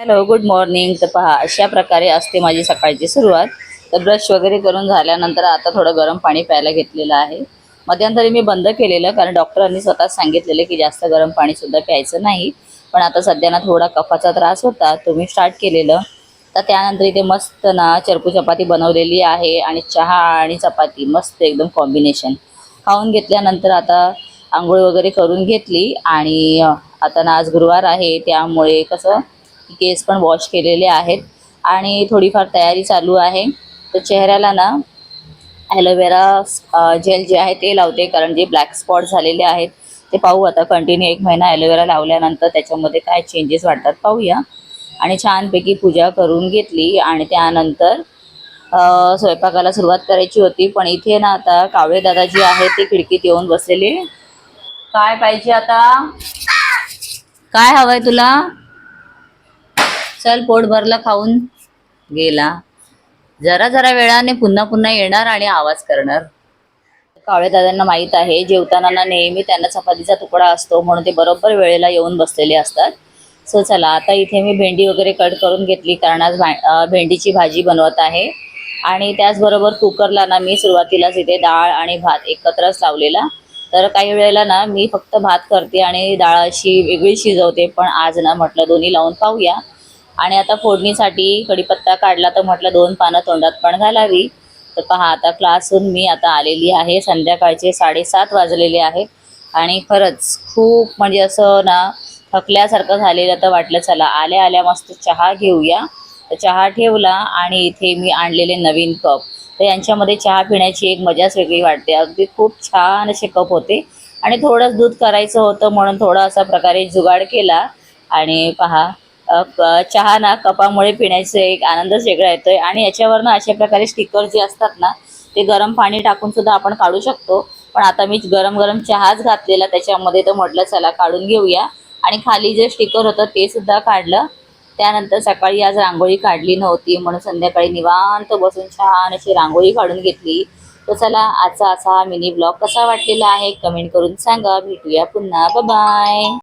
Hello good morning तर पहा अशा प्रकारे असते माझी सकाळची सुरुवात. तर ब्रश वगैरे करून झाल्यानंतर आता थोडं गरम पाणी प्यायला घेतलेलं आहे. मध्यंतरी मी बंद केलेलं कारण डॉक्टरांनी स्वतःच सांगितलेलं की जास्त गरम पाणीसुद्धा प्यायचं नाही. पण आता सध्या ना थोडा कफाचा त्रास होता तो मी स्टार्ट केलेलं. तर त्यानंतर इथे मस्त ना चरपू चपाती बनवलेली आहे आणि चहा आणि चपाती मस्त एकदम कॉम्बिनेशन खाऊन घेतल्यानंतर आता आंघोळ वगैरे करून घेतली आणि आता ना आज गुरुवार आहे त्यामुळे कसं केस पण वॉश केलेले आहेत आणि थोडीफार तयारी चालू आहे. तर चेहऱ्याला ना ॲलोवेरा जेल जे आहे ते लावते कारण जे ब्लॅक स्पॉट झालेले आहेत ते पाहू आता कंटिन्यू एक महिना ॲलोवेरा लावल्यानंतर त्याच्यामध्ये काय चेंजेस वाटतात पाहूया. आणि छानपैकी पूजा करून घेतली आणि त्यानंतर स्वयंपाकाला सुरुवात करायची होती. पण इथे ना आता कावळे दादा जी आहे ते खिडकीत येऊन बसलेले. काय पाहिजे आता? काय हवंय तुला? चल पोट भरला खाऊन गेला. जरा जरा वेळाने पुन्हा पुन्हा येणार आणि आवाज करणार. कावळे दादांना माहीत आहे जेवताना ना नेहमी त्यांना चपातीचा तुकडा असतो म्हणून ते बरोबर वेळेला येऊन बसलेले असतात. सो चला आता इथे मी भेंडी वगैरे कट करून घेतली कारण आज भा भेंडीची भाजी बनवत आहे. आणि त्याचबरोबर कुकरला ना मी सुरुवातीलाच इथे डाळ आणि भात एकत्रच लावलेला. तर काही वेळेला ना मी फक्त भात करते आणि डाळ अशी वेगळी शिजवते पण आज ना म्हटलं दोन्ही लावून पाहूया. आणि आता फोडणीसाठी कढीपत्ता काढला तर म्हटलं दोन पानं तोंडात पण घालावी. तर पहा आता क्लासहून मी आता आलेली आहे. संध्याकाळचे साडेसात वाजलेले आहे आणि खरंच खूप म्हणजे असं ना थकल्यासारखं झालेलं तर वाटलं चला आल्या आल्या मस्त चहा घेऊया. तर चहा ठेवला आणि इथे मी आणलेले नवीन कप. तर यांच्यामध्ये चहा पिण्याची एक मजाच वेगळी वाटते. अगदी खूप छान असे कप होते. आणि थोडंच दूध करायचं होतं म्हणून थोडा असा प्रकारे जुगाड केला. आणि पहा चहा ना कपामुळे पिण्याचा एक आनंदच वेगळा येतोय. आणि याच्यावर ना अशा प्रकारे स्टिकर जे असतात ना ते गरम पाणी टाकून सुद्धा आपण काढू शकतो. पण आता मी गरम गरम चहाच घातलेला त्याच्यामध्ये तर म्हटलं चला काढून घेऊया. आणि खाली जे स्टिकर होतं ते सुद्धा काढलं. त्यानंतर सकाळी आज रांगोळी काढली नव्हती म्हणून संध्याकाळी निवांत बसून छान अशी रांगोळी काढून घेतली. तर चला आजचा असा मिनी ब्लॉग कसा वाटलेला आहे कमेंट करून सांगा. भेटूया पुन्हा. बाय.